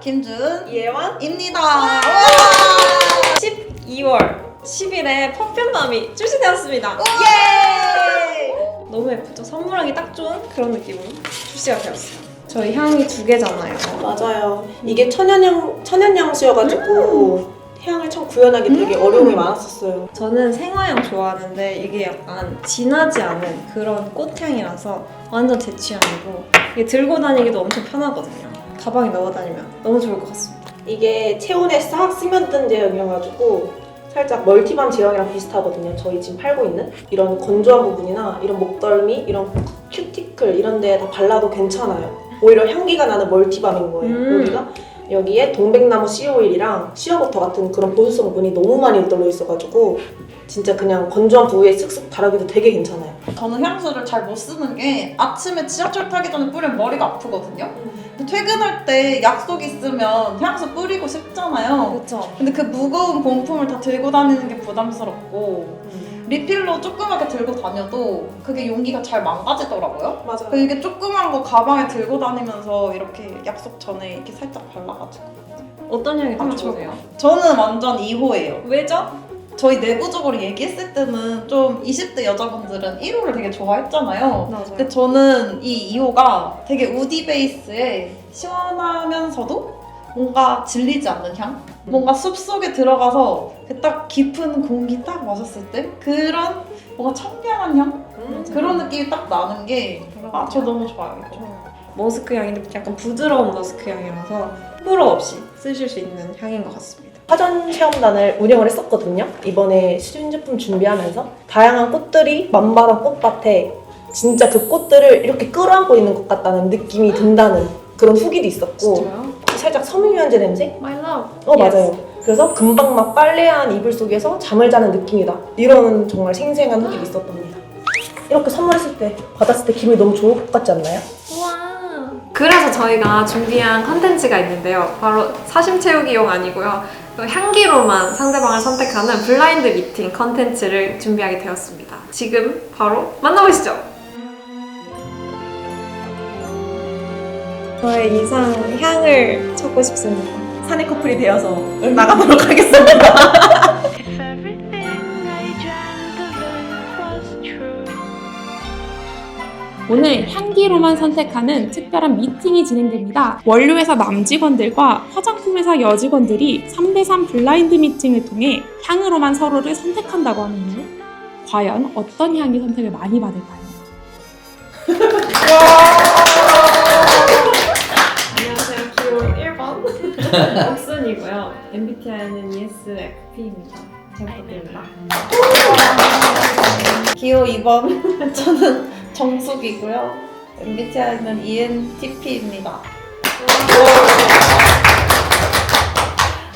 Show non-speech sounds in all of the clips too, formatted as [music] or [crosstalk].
김준입니다. 예완? 12월 10일에 퍼퓸남이 출시되었습니다. 예! 너무 예쁘죠? 선물하기 딱 좋은 그런 느낌으로 출시가 되었어요. 저희 향이 두 개잖아요. 맞아요. 이게 천연향 천연향수여가지고 향을 참 구현하기 되게 어려움이 많았었어요. 저는 생화향 좋아하는데 이게 약간 진하지 않은 그런 꽃향이라서 완전 제 취향이고 이게 들고 다니기도 엄청 편하거든요. 가방에 넣어 다니면 너무 좋을 것 같습니다. 이게 체온에 싹 스며든 제형이어가지고 살짝 멀티밤 제형이랑 비슷하거든요. 저희 지금 팔고 있는 이런 건조한 부분이나 이런 목덜미, 이런 큐티클 이런 데에 다 발라도 괜찮아요. 오히려 향기가 나는 멀티밤인 거예요. 음. 여기가 여기에 동백나무 씨오일이랑 시어버터 같은 그런 보습 성분이 너무 많이 들어 있어가지고 진짜 그냥 건조한 부위에 쓱쓱 바르기도 되게 괜찮아요. 저는 향수를 잘 못 쓰는 게 아침에 지하철 타기 전에 뿌리면 머리가 아프거든요. 근데 퇴근할 때 약속 있으면 향수 뿌리고 싶잖아요. 그렇죠. 근데 그 무거운 본품을 다 들고 다니는 게 부담스럽고 리필로 조그맣게 들고 다녀도 그게 용기가 잘 망가지더라고요. 맞아. 그 이게 조그만 거 가방에 들고 다니면서 이렇게 약속 전에 이렇게 살짝 발라가지고 어떤 향이 더 아, 좋으세요? 저는 완전 2호예요. 왜죠? 저희 내부적으로 얘기했을 때는 좀 20대 여자분들은 1호를 되게 좋아했잖아요. 맞아요. 근데 저는 이 2호가 되게 우디 베이스에 시원하면서도 뭔가 질리지 않는 향? 뭔가 숲 속에 들어가서 그딱 깊은 공기 딱 마셨을 때 그런 뭔가 청량한 향? 음. 그런 느낌이 딱 나는 게 아, 저 너무 좋아요. 이거. 머스크 향인데 약간 부드러운 머스크 향이라서 호불호 없이 쓰실 수 있는 향인 것 같습니다. 화전 체험단을 운영을 했었거든요. 이번에 신제품 준비하면서 다양한 꽃들이 만발한 꽃밭에 진짜 그 꽃들을 이렇게 끌어안고 있는 것 같다는 느낌이 든다는 그런 후기도 있었고 살짝 섬유유연제 냄새? My love. 어 맞아요. 그래서 금방 막 빨래한 이불 속에서 잠을 자는 느낌이다. 이런 정말 생생한 후기가 있었답니다. 이렇게 선물했을 때 받았을 때 기분이 너무 좋을 것 같지 않나요? 우와. 그래서 저희가 준비한 컨텐츠가 있는데요. 바로 사심 채우기용 아니고요. 또 향기로만 상대방을 선택하는 블라인드 미팅 컨텐츠를 준비하게 되었습니다. 지금 바로 만나보시죠. 저의 이상 향을 찾고 싶습니다. 사내 커플이 되어서 나가도록 하겠습니다. If everything I dreamt of it was true. 오늘 향기로만 선택하는 특별한 미팅이 진행됩니다. 원료회사 남직원들과 화장품회사 여직원들이 3대3 블라인드 미팅을 통해 향으로만 서로를 선택한다고 하는데요. 과연 어떤 향이 선택을 많이 받을까요? [laughs] 옥순이고요. MBTI는 ESFP입니다. 잘 부탁드립니다. 기호 2번 [laughs] 저는 정숙이고요. MBTI는 ENTP입니다.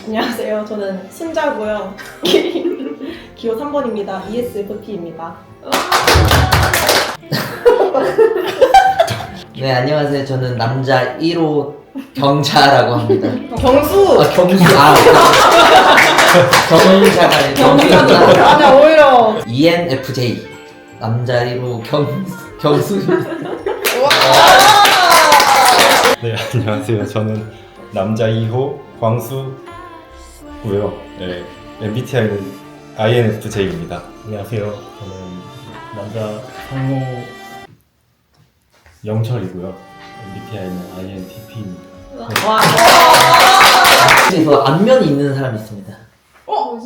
안녕하세요. 저는 순자고요. [laughs] 기호 3번입니다. E ESFP입니다. 네 안녕하세요. 저는 남자 1호 경자라고 합니다. 경수! 아 경수 아 아니라 경수구나. 아니야 오히려 ENFJ 남자 1호 경 경수입니다. 네, 안녕하세요. 저는 남자 2호 광수고요. 네, MBTI는 INFJ입니다. 안녕하세요. 저는 남자 상호 영철이고요. MBTI는 INTP입니다. 그래서 안면이 있는 사람이 있습니다. 어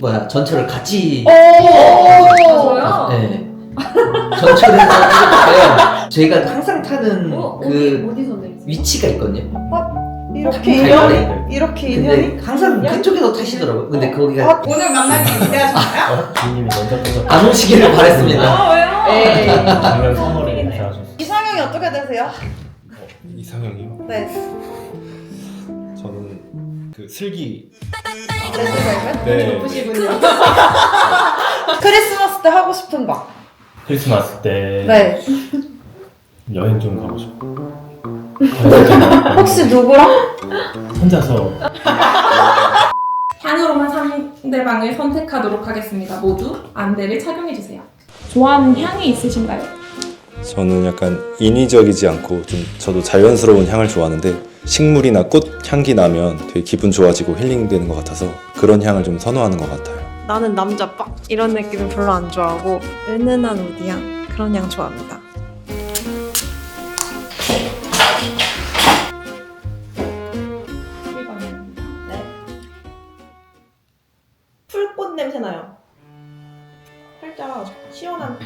뭐야 전철을 같이 저요? 네 전철을 해요. 저희가 항상 타는 어, 그 어디, 어디서 내리세요? 위치가 있거든요. 이렇게 갈갈이. 인연이? 이렇게 인연이? 근데 항상 그쪽에서 타시더라고요. 근데 거기가 아, 오늘 만나기 기대하셨나요? 어? 주인님이 먼저 끊어 안 오시기를 바랬습니다. 아 왜요? 에이 작년 3월에 입사하셨어요. 이 상형이 어떻게 되세요? 이상형이요? 네. 저는 그 슬기. 레드벨벳? 네. 높으시군요. [laughs] 크리스마스 때 하고 싶은 거. 크리스마스 때 네. 여행 좀 가고 싶고 [laughs] 혹시 누구랑? 혼자서 향으로만 상대방을 선택하도록 하겠습니다. 모두 안대를 착용해 주세요. 좋아하는 향이 있으신가요? 저는 약간 인위적이지 않고 좀 저도 자연스러운 향을 좋아하는데 식물이나 꽃 향기 나면 되게 기분 좋아지고 힐링되는 것 같아서 그런 향을 좀 선호하는 것 같아요. 나는 남자 빡 이런 느낌은 별로 안 좋아하고 은은한 우디향 그런 향 좋아합니다. 풀꽃 냄새 나요. 살짝 시원한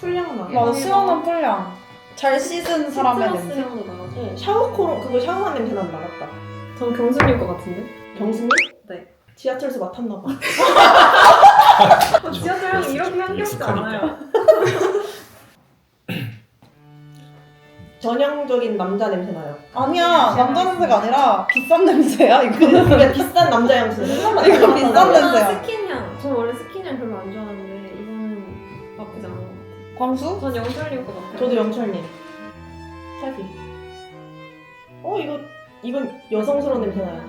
풀향 나요. 맞아 시원한 풀향. 잘 씻은 사람의 냄새. 샤워코로 그거 샤워한 냄새 난다 맞다. 전 경순일 것 같은데. 경수님? 네. 지하철에서 맡았나 봐. [laughs] 지하철 향 이렇게 향기롭지 익숙하니까. 않아요. [laughs] 전형적인 남자 냄새 나요. 아니야 남자 냄새가 아니라 비싼 냄새야 이거는. 비싼 남자 향수. 이거 비싼 냄새야. 스킨 향. 전 원래 스킨 향 별로 안 광수? 전 영철일 것 같아요. 저도 영철님. 타비. 어 이거 이건 여성스러운 냄새 나요.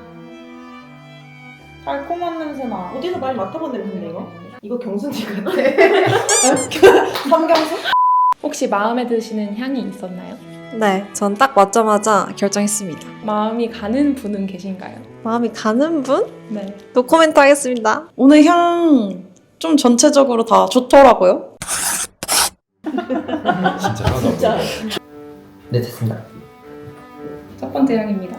달콤한 냄새 나. 어디서 많이 맡아본 냄새인데 이거? 이거 경순지 같아. [laughs] 삼경수? 혹시 마음에 드시는 향이 있었나요? 네, 전 딱 맞자마자 결정했습니다. 마음이 가는 분은 계신가요? 마음이 가는 분? 네. 노코멘트 하겠습니다. 오늘 향 좀 전체적으로 다 좋더라고요. 진짜 하나도 진짜. 네 됐습니다. 첫 번째 향입니다.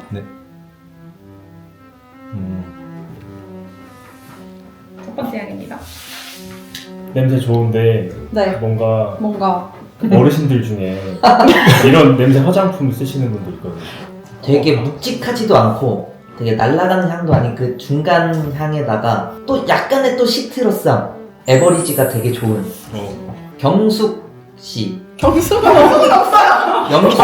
음, 첫 번째 향입니다. 냄새 좋은데 네. 뭔가 뭔가 어르신들 중에 이런 냄새 화장품 쓰시는 분들 있거든요. 되게 묵직하지도 않고 되게 날아가는 향도 아닌 그 중간 향에다가 또 약간의 또 시트러스함 에버리지가 되게 좋은 어, 경숙 씨 경수가 없어요. 영숙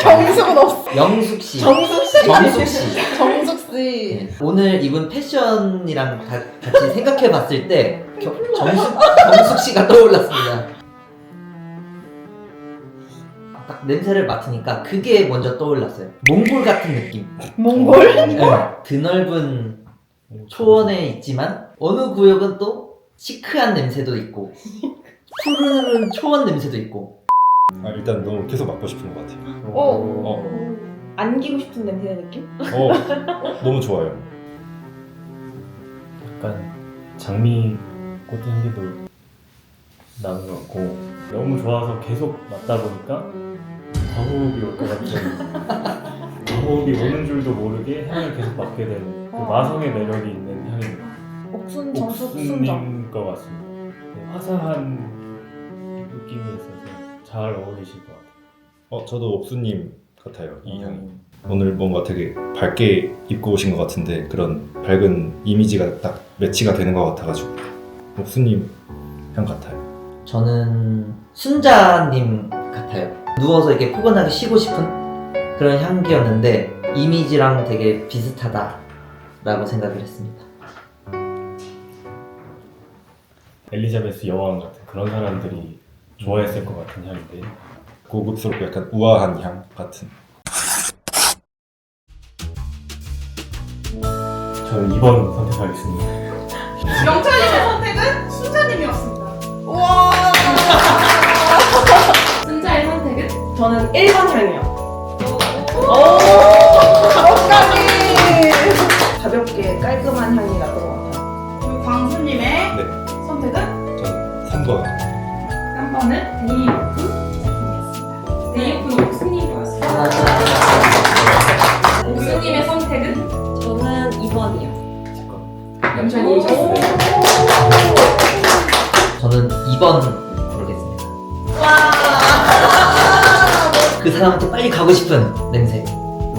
경수는 없어. 영숙 씨 정숙 씨. 정숙 씨 정숙 씨. 네. 오늘 입은 패션이랑 가- 같이 생각해 봤을 때 겨- 정숙, 정숙 씨가 떠올랐습니다. 딱 냄새를 맡으니까 그게 먼저 떠올랐어요. 몽골 같은 느낌. 몽골? 네. 드넓은 초원에 있지만 어느 구역은 또 시크한 냄새도 있고 푸르른 초원 냄새도 있고 아, 일단 너무 계속 맡고 싶은 것 같아요. 어. 어, 안기고 싶은 냄새 느낌? 어, 너무 좋아요. 약간 장미 꽃 향기도 나는 것 같고 너무 좋아서 계속 맡다 보니까 과호흡이 올 것 같은 [laughs] 과호흡이 오는 줄도 모르게 향을 계속 맡게 되는 그 마성의 매력이 있는 향입니다. 옥순 순정. 옥수님 것 같습니다. 네, 화사한 느낌이 있어서 잘 어울리실 것 같아요. 어, 저도 옥수님 같아요. 이 향이. 음. 오늘 뭔가 되게 밝게 입고 오신 것 같은데 그런 밝은 이미지가 딱 매치가 되는 것 같아가지고 옥수님 향 같아요. 저는 순자님 같아요. 누워서 이렇게 포근하게 쉬고 싶은 그런 향기였는데 이미지랑 되게 비슷하다라고 생각을 했습니다. 엘리자베스 여왕 같은 그런 사람들이 좋아했을 것 같은 향인데 고급스럽고 약간 우아한 향 같은. 저는 2번 선택하겠습니다. 영철님의 선택은 순자님이었습니다. 우와. [laughs] 순자의 선택은 저는 1번 향이요. 어까지. 가볍게 깔끔한 향이 것 3번은 데이오픈 제품이었습니다. 데이오픈 옥수님이었습니다. 옥수님의 선택은 저는 2번이요. 영철님이셨습니다. 저는 2번 고르겠습니다. 그 사람한테 빨리 가고 싶은 냄새.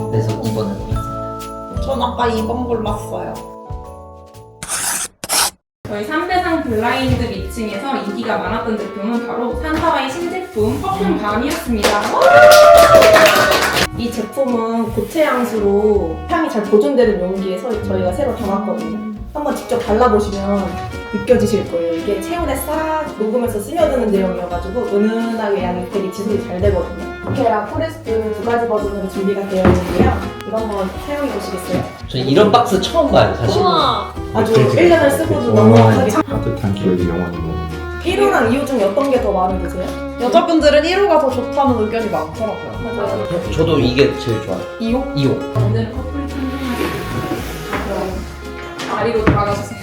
그래서 2번을 골랐습니다. 전 아까 2번 골랐어요. 저희 3대상 블라인드 미팅에서 인기가 많았던 제품은 바로 산사와의 신제품 퍼퓸 밤이었습니다. 이 제품은 고체 향수로 향이 잘 보존되는 용기에 서 저희가 새로 담았거든요. 한번 직접 발라보시면 느껴지실 거예요. 이게 체온에 싹 녹으면서 스며드는 내용이어가지고 은은하게 향이 되게 지속이 잘 되거든요. 부케랑 포레스트 두 가지 버전으로 준비가 되어 있는데요. 이거 한번 사용해 보시겠어요? 저 이런 박스 처음 봐요, 사실. 우와! 아주 네, 1년을 쓰고도 와. 너무 한참 따뜻한 기억이 영원히 뭐 1호랑 2호 중에 어떤 게 더 마음에 드세요? 여자분들은 1호가 더 좋다는 의견이 많더라고요. 맞아요. 저- 저도 이게 제일 좋아요. 2호? 2호. 오늘은 커플 그럼 아리로 돌아가주세요.